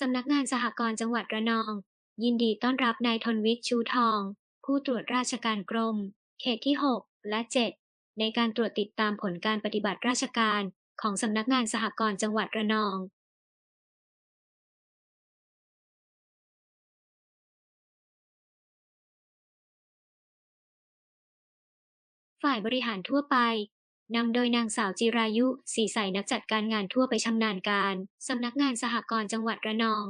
สำนักงานสหกรณ์จังหวัดระนอง ยินดีต้อนรับนายทนวิทย์ชูทอง ผู้ตรวจราชการกรม เขตที่ 6 และ 7 ในการตรวจติดตามผลการปฏิบัติราชการของสำนักงานสหกรณ์จังหวัดระนองฝ่ายบริหารทั่วไป นำโดยนางสาวจิรายุสีใสนักจัดการงานทั่วไปชำนาญการสำนักงานสหกรณ์จังหวัดระนอง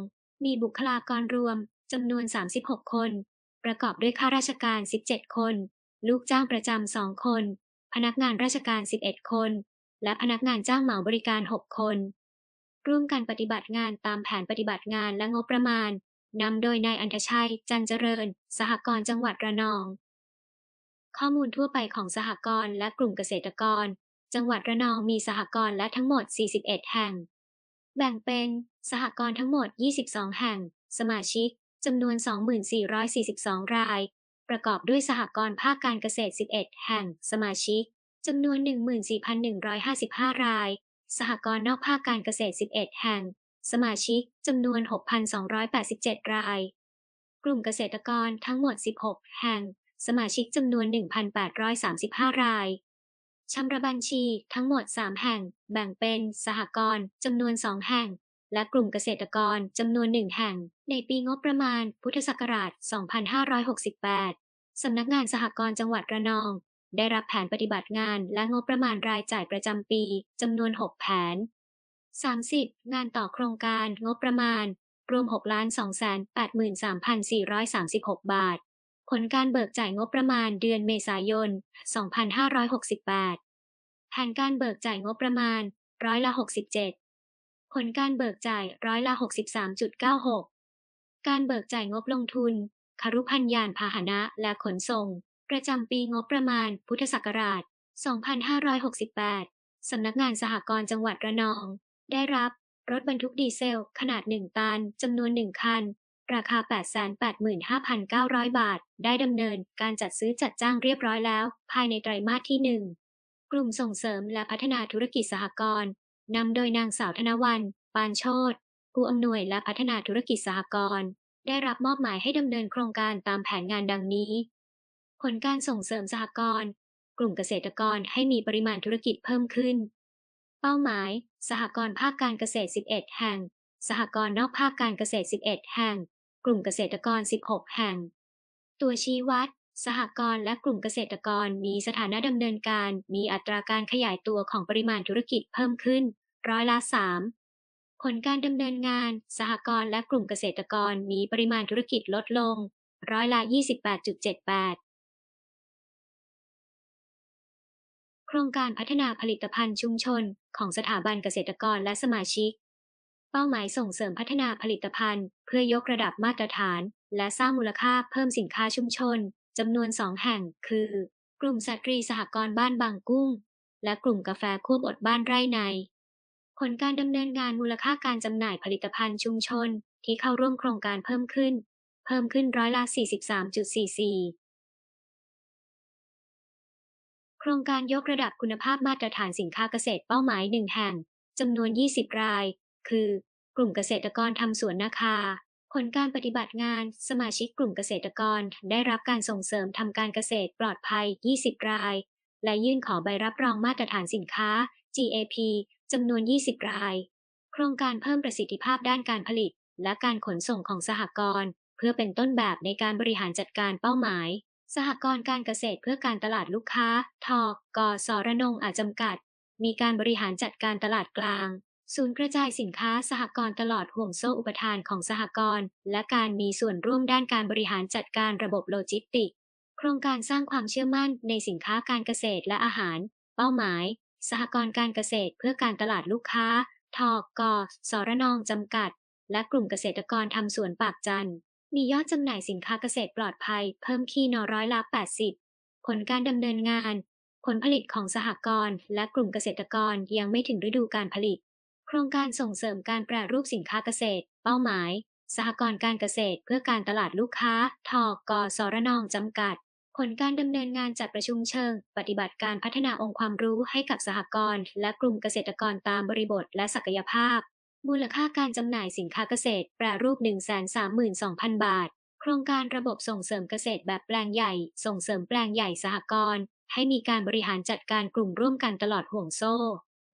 มีบุคลากรรวมจำนวน 36 คน ประกอบด้วยข้าราชการ 17 คน ลูกจ้างประจำ 2 คน พนักงานราชการ 11 คน และพนักงานจ้างเหมาบริการ 6 คน ร่วมกันปฏิบัติงานตามแผนปฏิบัติงานและงบประมาณนำโดยนายอันทชัย จันเจริญ สหกรณ์จังหวัดระนอง ข้อมูลทั่วไปของสหกรณ์และกลุ่มเกษตรกร จังหวัดระนองมีสหกรณ์และทั้งหมด 41 แห่ง แบ่งเป็นสหกรณ์ทั้งหมด 22 แห่ง สมาชิกจำนวน 2442 ราย ประกอบด้วยสหกรณ์ภาคการเกษตร 11 แห่ง สมาชิกจำนวน 14,155 ราย สหกรณ์นอกภาคการเกษตร 11 แห่ง สมาชิกจำนวน 6,287 ราย กลุ่มเกษตรกรทั้งหมด 16 แห่ง สมาชิกจำนวน 1,835 รายชำระบัญชีทั้งหมด 3 แห่ง แบ่งเป็นสหกรณ์จำนวน 2 แห่ง และกลุ่มเกษตรกรจำนวน 1 แห่ง ในปีงบประมาณ พุทธศักราช 2568 สำนักงานสหกรณ์จังหวัดระนอง ได้รับแผนปฏิบัติงานและงบประมาณรายจ่ายประจำปีจำนวน 6 แผน 30 งานต่อโครงการงบประมาณ รวม 6,283,436 บาท ผลการเบิกจ่ายงบประมาณเดือนเมษายน 2568 แผนการเบิกจ่ายงบประมาณร้อยละ 67 ผลการเบิกจ่ายร้อยละ 63.96 การเบิกจ่ายงบลงทุนคารุพันยานพาหนะและขนส่ง ประจำปีงบประมาณพุทธศักราช 2568 สำนักงานสหกรณ์จังหวัดระนอง ได้รับรถบรรทุกดีเซลขนาด 1 ตันจำนวน 1 คัน ราคา 885,900 บาท ได้ดำเนินการจัดซื้อจัดจ้างเรียบร้อยแล้ว ภายในไตรมาสที่ 1 กลุ่มส่งเสริมและพัฒนาธุรกิจสหกรณ์นำโดยนางสาวธนวัน ปานโชตผู้อำนวยและพัฒนาธุรกิจสหกรณ์ได้รับมอบหมายให้ดำเนินโครงการตามแผนงานดังนี้ ผลการส่งเสริมสหกรณ์กลุ่มเกษตรกรให้มีปริมาณธุรกิจเพิ่มขึ้น เป้าหมาย สหกรณ์ภาคการเกษตร 11 แห่ง สหกรณ์นอกภาคการเกษตร 11 แห่ง กลุ่มเกษตรกร 16 แห่ง ตัวชี้วัด สหกรณ์และกลุ่มเกษตรกรมีสถานะดำเนินการ มีอัตราการขยายตัวของปริมาณธุรกิจเพิ่มขึ้น ร้อยละ 3 ผลการดำเนินงาน สหกรณ์และกลุ่มเกษตรกรมีปริมาณธุรกิจลดลง ร้อยละ 28.78โครงการพัฒนาผลิตภัณฑ์ชุมชนของสถาบันเกษตรกรและสมาชิก เป้าหมายส่งเสริมพัฒนาผลิตภัณฑ์ เพื่อยกระดับมาตรฐาน และสร้างมูลค่าเพิ่มสินค้าชุมชนจำนวน2แห่ง คือ กลุ่มสตรีสหกรณ์บ้านบางกุ้ง และกลุ่มกาแฟควบอดบ้านไร่ใน ผลการดำเนินงานมูลค่าการจำหน่ายผลิตภัณฑ์ชุมชน ที่เข้าร่วมโครงการเพิ่มขึ้น เพิ่มขึ้นร้อยละ 43.44โครงการยกระดับคุณภาพมาตรฐานสินค้าเกษตรเป้าหมาย1แห่ง จำนวน 20 ราย คือกลุ่มเกษตรกรทำสวนนาคา ผลการปฏิบัติงานสมาชิกกลุ่มเกษตรกรได้รับการส่งเสริมทำการเกษตรปลอดภัย 20 ราย และยื่นขอใบรับรองมาตรฐานสินค้า GAP จำนวน 20 ราย โครงการเพิ่มประสิทธิภาพด้านการผลิต และการขนส่งของสหกรณ์เพื่อเป็นต้นแบบในการบริหารจัดการเป้าหมาย สหกรณ์การเกษตรเพื่อการตลาดลูกค้า ทกกสรนงอาจจำกัด มีการบริหารจัดการตลาดกลาง ศูนย์กระจายสินค้าสหกรณ์ตลอดห่วงโซ่อุปทานของสหกรณ์และการมีส่วนร่วมด้านการบริหารจัดการระบบโลจิสติกส์โครงการสร้างความเชื่อมั่นในสินค้าการเกษตรและอาหาร เป้าหมาย สหกรณ์การเกษตรเพื่อการตลาดลูกค้า ทกสระนองจำกัด และกลุ่มเกษตรกรทำสวนปากจันทร์มียอดจำหน่ายสินค้าเกษตรปลอดภัย เพิ่มขีนอร้อยละ80 ผลการดำเนินงาน ผลผลิตของสหกรณ์และกลุ่มเกษตรกรยังไม่ถึงฤดูการผลิต โครงการส่งเสริมการแปรรูปสินค้าเกษตร เป้าหมาย สหกรณ์การเกษตรเพื่อการตลาดลูกค้า ทกสรนองจำกัด ผลการดำเนินงานจัดประชุมเชิง ปฏิบัติการพัฒนาองค์ความรู้ให้กับสหกรณ์และกลุ่มเกษตรกรตามบริบทและศักยภาพ มูลค่าการจำหน่ายสินค้าเกษตร แปรรูป 132,000 บาท โครงการระบบส่งเสริมเกษตรแบบแปลงใหญ่ ส่งเสริมแปลงใหญ่สหกรณ์ให้มีการบริหารจัดการกลุ่มร่วมกันตลอดห่วงโซ่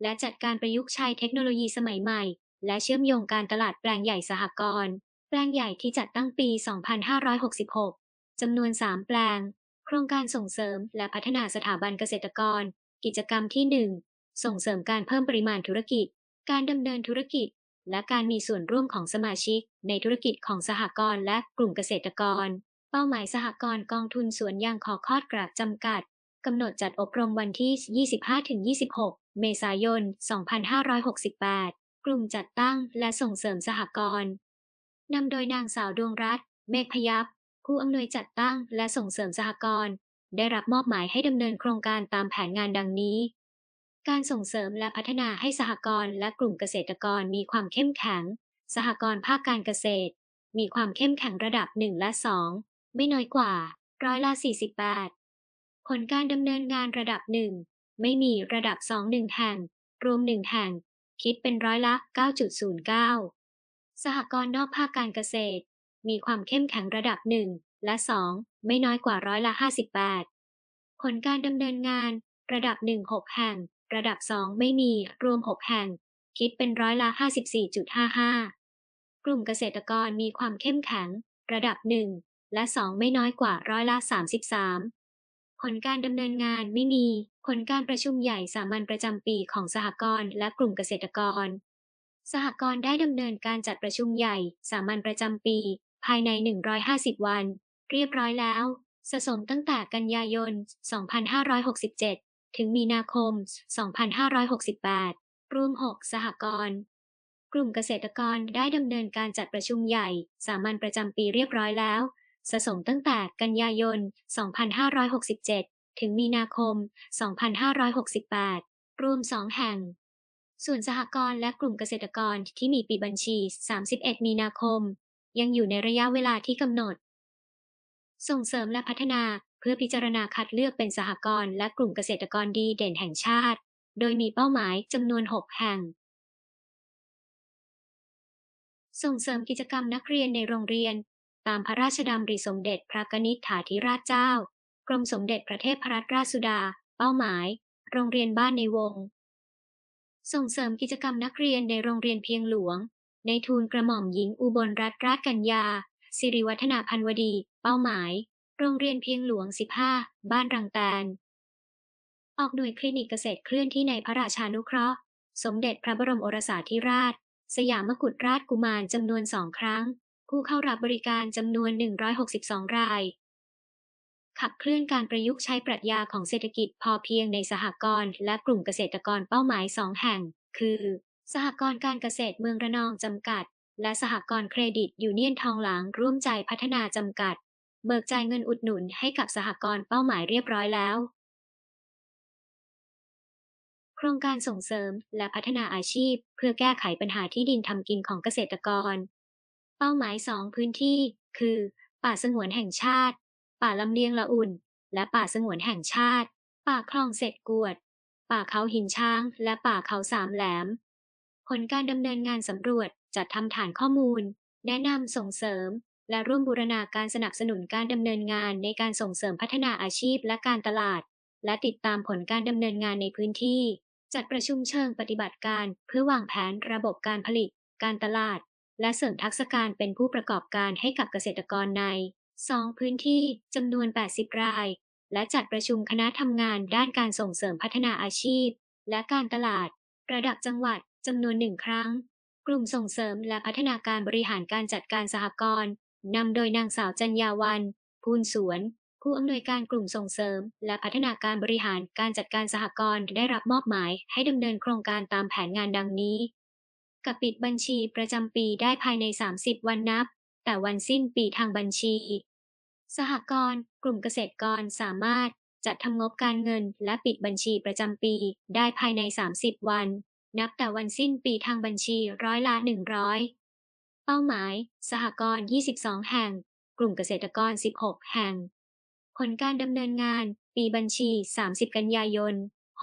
และจัดการประยุกต์ใช้เทคโนโลยีสมัยใหม่ และเชื่อมโยงการตลาดแปลงใหญ่สหกรณ์แปลงใหญ่ที่จัดตั้งปี 2566 จำนวน 3 แปลง โครงการส่งเสริมและพัฒนาสถาบันเกษตรกร กิจกรรมที่ 1 ส่งเสริมการเพิ่มปริมาณธุรกิจ การดำเนินธุรกิจ และการมีส่วนร่วมของสมาชิก ในธุรกิจของสหกรณ์และกลุ่มเกษตรกร เป้าหมายสหกรณ์กองทุนสวนยางขอคอดกระจำกัดกำหนดจัดอบรมวันที่ 25-26 เมษายน 2568 กลุ่มจัดตั้งและส่งเสริมสหกรณ์นำโดยนางสาวดวงรัตน์เมฆพยับผู้อำนวยจัดตั้งและส่งเสริมสหกรณ์ได้รับมอบหมายให้ดำเนินโครงการตามแผนงานดังนี้ การส่งเสริมและพัฒนาให้สหกรณ์และกลุ่มเกษตรกรมีความเข้มแข็ง สหกรณ์ภาคการเกษตร มีความเข้มแข็งระดับ 1 และ 2 ไม่น้อยกว่า ร้อยละ 48 ผลการดำเนินงานระดับ 1 ไม่มีระดับ 2 1 แห่ง รวม 1 แห่ง คิดเป็นร้อยละ 9.09 สหกรณ์นอกภาคการเกษตร มีความเข้มแข็งระดับ 1 และ 2 ไม่น้อยกว่าร้อยละ 58 ผลการดำเนินงานระดับ 1 6 แห่ง ระดับ 2 ไม่มี รวม 6 แห่ง คิดเป็นร้อยละ 54.55 กลุ่มเกษตรกรมีความเข้มแข็ง ระดับ 1 และ 2 ไม่น้อยกว่าร้อยละ 33 ผลการดำเนินงานไม่มี ผลการประชุมใหญ่สามัญประจำปีของสหกรณ์และกลุ่มเกษตรกร สหกรณ์ได้ดำเนินการจัดประชุมใหญ่สามัญประจำปี ภายใน 150 วัน เรียบร้อยแล้ว สะสมตั้งแต่กันยายน 2567 ถึงมีนาคม 2568 รวม 6 สหกรณ์กลุ่มเกษตรกรได้ดำเนินการจัดประชุมใหญ่สามัญประจำปีเรียบร้อยแล้ว สะสมตั้งแต่กันยายน 2567 ถึงมีนาคม 2568 รวม 2 แห่ง ส่วนสหกรณ์และกลุ่มเกษตรกรที่มีปีบัญชี 31 มีนาคม ยังอยู่ในระยะเวลาที่กำหนด ส่งเสริมและพัฒนาเพื่อพิจารณาคัดเลือกเป็นสหกรณ์และกลุ่มเกษตรกรดีเด่นแห่งชาติ โดยมีเป้าหมายจำนวน 6 แห่งส่งเสริมกิจกรรมนักเรียนในโรงเรียน ตามพระราชดำริสมเด็จพระกนิษฐาธิราชเจ้า กรมสมเด็จพระเทพรัตนราชสุดา เป้าหมาย โรงเรียนบ้านในวง ส่งเสริมกิจกรรมนักเรียนในโรงเรียนเพียงหลวง ในทูลกระหม่อมหญิงอุบลรัตนราชกัญญา สิริวัฒนาพันวดี เป้าหมาย โรงเรียนเพียงหลวง 15 บ้านรังแตน ออกหน่วยคลินิกเกษตรเคลื่อนที่ในพระราชานุเคราะห์ สมเด็จพระบรมโอรสาธิราช สยามกุฎราชกุมารจำนวนสองครั้ง ผู้เข้ารับบริการจำนวน 162 ราย ขับเคลื่อนการประยุกต์ใช้ปรัชญาของเศรษฐกิจพอเพียงในสหกรณ์และกลุ่มเกษตรกรเป้าหมาย 2 แห่ง คือ สหกรณ์การเกษตรเมืองระนองจำกัด และสหกรณ์เครดิตยูเนียนทองหลางร่วมใจพัฒนาจำกัด เบิกจ่ายเงินอุดหนุนให้กับสหกรณ์เป้าหมายเรียบร้อยแล้วโครงการส่งเสริมและพัฒนาอาชีพ เพื่อแก้ไขปัญหาที่ดินทำกินของเกษตรกร เป้าหมาย 2 พื้นที่ คือ ป่าสงวนแห่งชาติ ป่าลำเลียงละอุ่น และป่าสงวนแห่งชาติ ป่าคลองเสร็จกวด ป่าเขาหินช้าง และป่าเขาสามแหลม ผลการดำเนินงานสำรวจจัดทำฐานข้อมูล แนะนำส่งเสริม และร่วมบูรณาการสนับสนุนการดำเนินงานในการส่งเสริมพัฒนาอาชีพและการตลาด และติดตามผลการดำเนินงานในพื้นที่ จัดประชุมเชิงปฏิบัติการ เพื่อวางแผนระบบการผลิต การตลาด และเสริมทักษะการเป็นผู้ประกอบการให้กับเกษตรกรใน 2 พื้นที่จำนวน 80 ราย และจัดประชุมคณะทำงานด้านการส่งเสริมพัฒนาอาชีพ และการตลาด ระดับจังหวัดจำนวนหนึ่งครั้ง กลุ่มส่งเสริมและพัฒนาการบริหารการจัดการสหกรณ์นำโดยนางสาวจัญญาวันภูลสวน ผู้อำนวยการกลุ่มส่งเสริม และพัฒนาการบริหารการจัดการสหกรณ์ได้รับมอบหมายให้ดำเนินโครงการตามแผนงานดังนี้ กับปิดบัญชีประจำปีได้ภายใน 30 วันนับ แต่วันสิ้นปีทางบัญชี สหกรณ์กลุ่มเกษตรกรสามารถจัดทำงบการเงินและปิดบัญชีประจำปีได้ภายใน 30 วัน นับแต่วันสิ้นปีทางบัญชีร้อยละ 100 เป้าหมาย สหกรณ์ 22 แห่ง กลุ่มเกษตรกร 16 แห่ง ผลการดำเนินงาน ปีบัญชี 30 กันยายน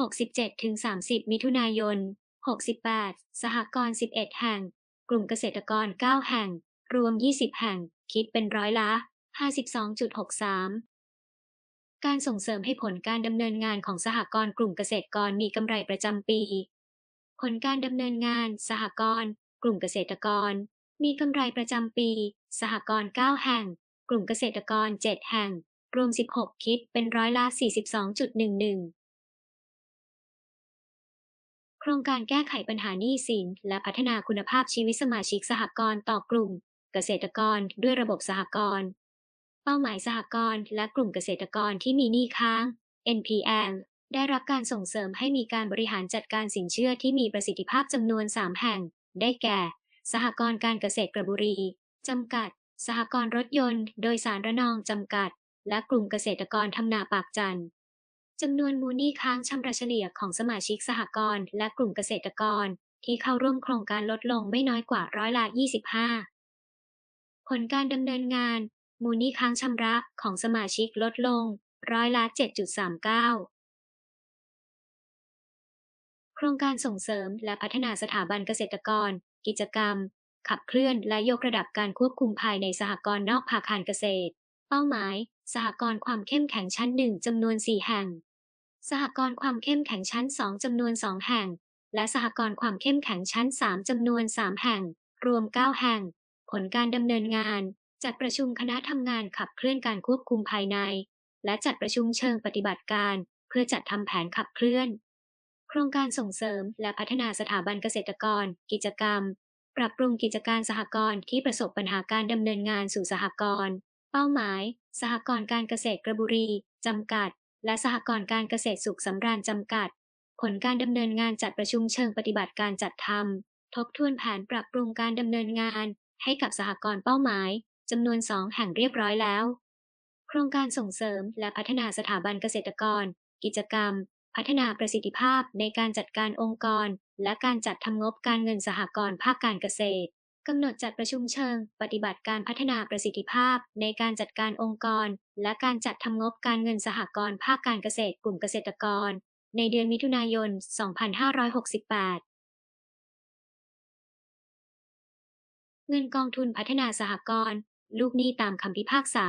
67ถึง30 มิถุนายน 68 สหกรณ์ 11 แห่ง กลุ่มเกษตรกร 9 แห่ง รวม 20 แห่ง คิดเป็นร้อยละ 52.63 การส่งเสริมให้ผลการดำเนินงานของสหกรณ์กลุ่มเกษตรกรมีกำไรประจำปี ผลการดำเนินงาน สหกรณ์กลุ่มเกษตรกร มีกำไรประจำปี สหกรณ์ 9 แห่ง กลุ่มเกษตรกร 7 แห่ง รวม 16 คิดเป็นร้อยละ 42.11 ครงการแก้ไขปัญหาหนี้สิน และพัฒนาคุณภาพชีวิตสมาชิกสหกรณ์ต่อกลุ่ม เกษตรกรด้วยระบบสหกรณ์เป้าหมายสหกรณ์และกลุ่มเกษตรกรที่มีหนี้ค้าง NPL ได้รับการส่งเสริมให้มีการบริหารจัดการสินเชื่อที่มีประสิทธิภาพจำนวน 3 แห่ง ได้แก่ สหกรณ์การเกษตรกระบุรีจำกัด สหกรณ์รถยนต์ โดยสารระนองจำกัด และกลุ่มเกษตรกรทำนาปากจันทร์ จำนวนมูลหนี้ค้างชำระเฉลี่ยของสมาชิกสหกรณ์และกลุ่มเกษตรกร ที่เข้าร่วมโครงการลดลงไม่น้อยกว่าร้อยละ 25 ผลการดำเนินงาน มูลหนี้ค้างชำระของสมาชิกลดลงร้อยละ 7.39โครงการส่งเสริมและพัฒนาสถาบันเกษตรกร กิจกรรม ขับเคลื่อนและยกระดับการควบคุมภายในสหกรณ์นอกภาคการเกษตร เป้าหมาย สหกรณ์ความเข้มแข็งชั้น1จำนวน 4 แห่ง สหกรณ์ความเข้มแข็งชั้น 2 จำนวน 2 แห่ง และสหกรณ์ความเข้มแข็งชั้น 3 จำนวน 3 แห่ง รวม 9 แห่ง ผลการดำเนินงาน จัดประชุมคณะทำงานขับเคลื่อนการควบคุมภายใน และจัดประชุมเชิงปฏิบัติการ เพื่อจัดทำแผนขับเคลื่อน โครงการส่งเสริม และพัฒนาสถาบันเกษตรกร กิจกรรม ปรับปรุงกิจการสหกรณ์ที่ประสบปัญหาการดำเนินงานสู่สหกรณ์เป้าหมาย สหกรณ์การเกษตรกระบุรีจำกัด และสหกรณ์การเกษตรสุขสำราญจำกัด ผลการดำเนินงานจัดประชุมเชิงปฏิบัติการจัดทำทบทวนแผนปรับปรุงการดำเนินงานให้กับสหกรณ์เป้าหมายจำนวน2แห่งเรียบร้อยแล้ว โครงการส่งเสริมและพัฒนาสถาบันเกษตรกร กิจกรรม พัฒนาประสิทธิภาพในการจัดการองค์กร และการจัดทำงบการเงินสหกรณ์ภาคการเกษตรกำหนดจัดประชุมเชิง ปฏิบัติการพัฒนาประสิทธิภาพในการจัดการองค์กร และการจัดทำงบการเงินสหกรณ์ภาคการเกษตรกลุ่มเกษตรกร ในเดือนมิถุนายน 2568เงินกองทุนพัฒนาสหกรณ์ลูกหนี้ตามคำพิพากษา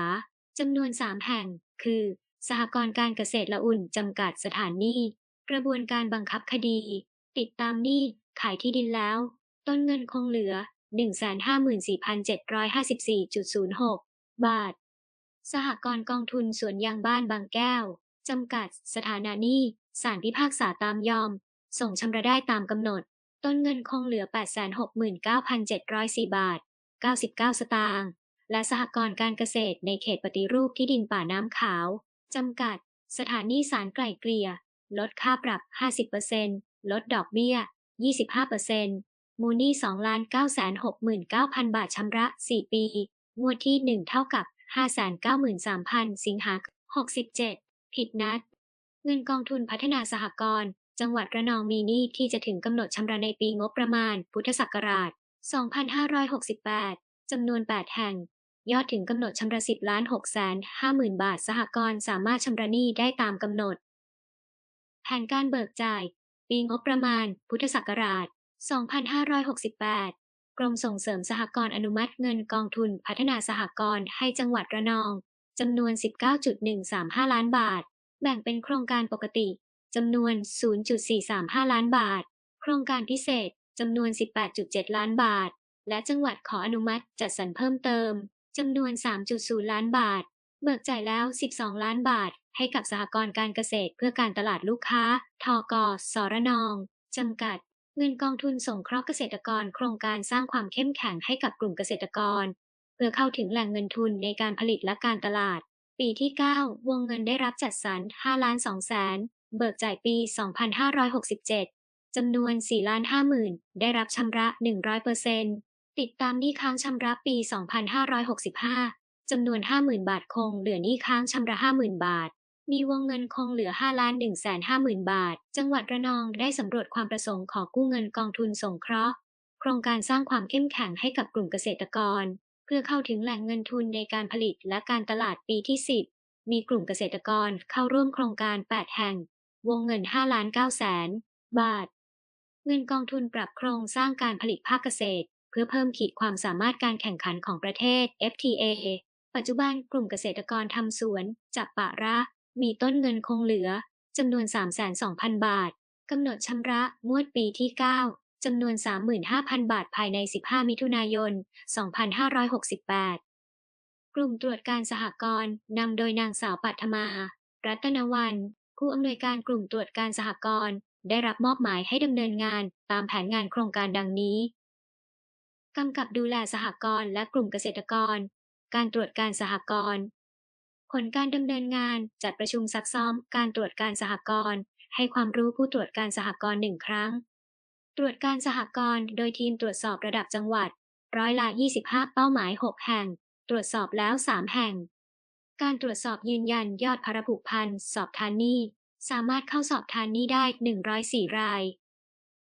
จำนวน 3 แห่ง คือ สหกรณ์การเกษตรละอุ่น จำกัดสถานหนี้ กระบวนการบังคับคดี ติดตามหนี้ ขายที่ดินแล้ว ต้นเงินคงเหลือ 154,754.06 บาท สหกรณ์กองทุนสวนยางบ้านบางแก้ว จำกัด สถานะหนี้ศาลพิพากษาตามยอม ส่งชำระได้ตามกำหนด ต้นเงินคงเหลือ 869,704 บาท 99 สตางค์และสหกรณ์การเกษตรในเขตปฏิรูปที่ดินป่าน้ำขาว จำกัด สถานหนี้ศาลไกล่เกลี่ย ลดค่าปรับ 50%ลดดอกเบี้ย 25%มูลหนี้2,969,000 บาทชำระ 4 ปี งวดที่ 1 เท่ากับ 593,000 สิงหาคม67 ผิดนัด เงินกองทุนพัฒนาสหกรณ์จังหวัดระนองมีหนี้ที่จะถึงกำหนดชำระในปีงบประมาณ พุทธศักราช 2568 จำนวน 8 แห่ง ยอดถึงกำหนดชำระ10ล้าน6แสน50,000 บาทสหกรณ์สามารถชำระหนี้ได้ตามกำหนด แผนการเบิกจ่าย ปีงบประมาณ พุทธศักราช 2568 กรมส่งเสริมสหกรณ์อนุมัติเงินกองทุนพัฒนาสหกรณ์ให้จังหวัดระนองจำนวน 19.135 ล้านบาท แบ่งเป็นโครงการปกติจำนวน 0.435 ล้านบาท โครงการพิเศษจำนวน 18.7 ล้านบาท และจังหวัดขออนุมัติจัดสรรเพิ่มเติมจำนวน 3.0 ล้านบาท เบิกจ่ายแล้ว 12 ล้านบาท ให้กับสหกรณ์การเกษตรเพื่อการตลาดลูกค้า ทกสรนองจำกัด เงินกองทุนส่งเคราะห์เกษตรกรโครงการสร้างความเข้มแข็งให้กับกลุ่มเกษตรกร เพื่อเข้าถึงแหล่งเงินทุนในการผลิตและการตลาด ปีที่ 9 วงเงินได้รับจัดสรร5ล้าน2แสนเบิกจ่ายปี 2567 จำนวน4ล้าน5หมื่นได้รับชำระ 100%ติดตามหนี้ค้างชำระปี 2565 จำนวน 50,000 บาทคงเหลือหนี้ค้างชำระ 50,000 บาท มีวงเงินคงเหลือ 5 ล้าน1แสน50,000 บาท จังหวัดระนองได้สำรวจความประสงค์ขอกู้เงินกองทุนสงเคราะห์ โครงการสร้างความเข้มแข็งให้กับกลุ่มเกษตรกร เพื่อเข้าถึงแหล่งเงินทุนในการผลิตและการตลาดปีที่ 10 มีกลุ่มเกษตรกรเข้าร่วมโครงการ 8 แห่ง วงเงิน5ล้าน9แสนบาท เงินกองทุนปรับโครงสร้างการผลิตภาคเกษตร เพื่อเพิ่มขีดความสามารถการแข่งขันของประเทศ FTA ปัจจุบันกลุ่มเกษตรกรทำสวน จับปะระ มีต้นเงินคงเหลือจำนวน 32,000 บาท กำหนดชำระงวดปีที่ 9จำนวน 35,000 บาทภายใน 15 มิถุนายน 2568 กลุ่มตรวจการสหกรณ์นำโดยนางสาวปัทมา รัตนวัน ผู้อำนวยการกลุ่มตรวจการสหกรณ์ได้รับมอบหมายให้ดำเนินงานตามแผนงานโครงการดังนี้กำกับดูแลสหกรณ์และกลุ่มเกษตรกร การตรวจการสหกรณ์ ผลการดำเนินงานจัดประชุมซักซ้อมการตรวจการสหกรณ์ให้ความรู้ผู้ตรวจการสหกรณ์หนึ่งครั้ง ตรวจการสหกรณ์โดยทีมตรวจสอบระดับจังหวัด ร้อยละ 25 เป้าหมาย 6 แห่ง ตรวจสอบแล้ว 3 แห่ง การตรวจสอบยืนยันยอดพารผูกพันสอบทานนี้สามารถเข้าสอบทานนี้ได้ 104 ราย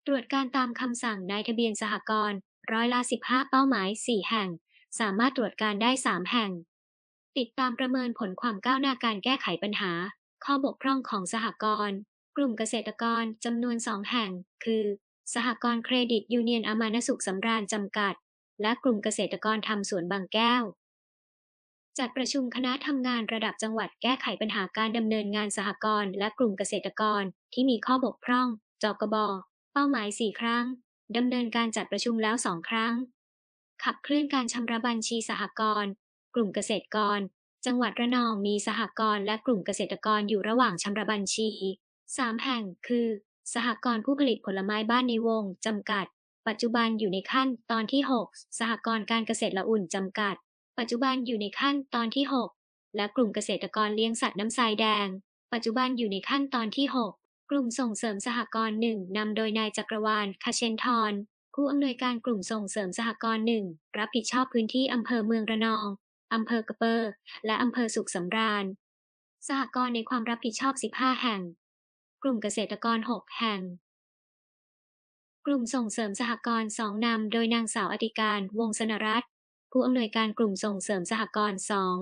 ตรวจการตามคำสั่งนายทะเบียนสหกรณ์ร้อยละ 15 เป้าหมาย 4 แห่ง สามารถตรวจการได้ 3 แห่ง ติดตามประเมินผลความก้าวหน้าการแก้ไขปัญหา ข้อบกพร่องของสหกรณ์กลุ่มเกษตรกรจำนวน2แห่ง คือ สหกรณ์เครดิตยูเนียนอมานสุขสำราญจำกัด และกลุ่มเกษตรกรทำสวนบางแก้ว จัดประชุมคณะทำงานระดับจังหวัดแก้ไขปัญหาการดำเนินงานสหกรณ์และกลุ่มเกษตรกรที่มีข้อบกพร่องจกบเป้าหมาย4ครั้งดำเนินการจัดประชุมแล้ว2ครั้ง ขับเคลื่อนการชำระบัญชีสหกรณ์ กลุ่มเกษตรกร จังหวัดระนองมีสหกรณ์และกลุ่มเกษตรกรอยู่ระหว่างชำระบัญชี3แห่งคือ สหกรณ์ผู้ผลิตผลไม้บ้านในวงจำกัด ปัจจุบันอยู่ในขั้นตอนที่ 6 สหกรณ์การเกษตรละอุ่นจำกัด ปัจจุบันอยู่ในขั้นตอนที่ 6 และกลุ่มเกษตรกรเลี้ยงสัตว์น้ำทรายแดง ปัจจุบันอยู่ในขั้นตอนที่ 6 กลุ่มส่งเสริมสหกรณ์หนึ่งนำโดยนายจักรวาลคาเชนทรผู้อำนวยการกลุ่มส่งเสริมสหกรณ์หนึ่งรับผิดชอบพื้นที่อำเภอเมืองระนอง อำเภอกระเปอร์และอำเภอสุขสำราญ สหกรณ์ในความรับผิดชอบ 15 แห่ง กลุ่มเกษตรกร 6 แห่ง กลุ่มส่งเสริมสหกรณ์สองนำโดยนางสาวอธิการ วงศนรัตน์ผู้อำนวยการกลุ่มส่งเสริมสหกรณ์สอง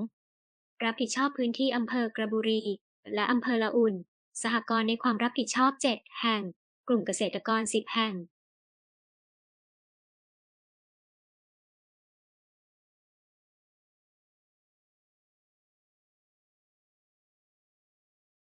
รับผิดชอบพื้นที่อำเภอกระบุรี และอำเภอละอุ่น สหกรณ์ในความรับผิดชอบ 7 แห่ง กลุ่มเกษตรกร 10 แห่ง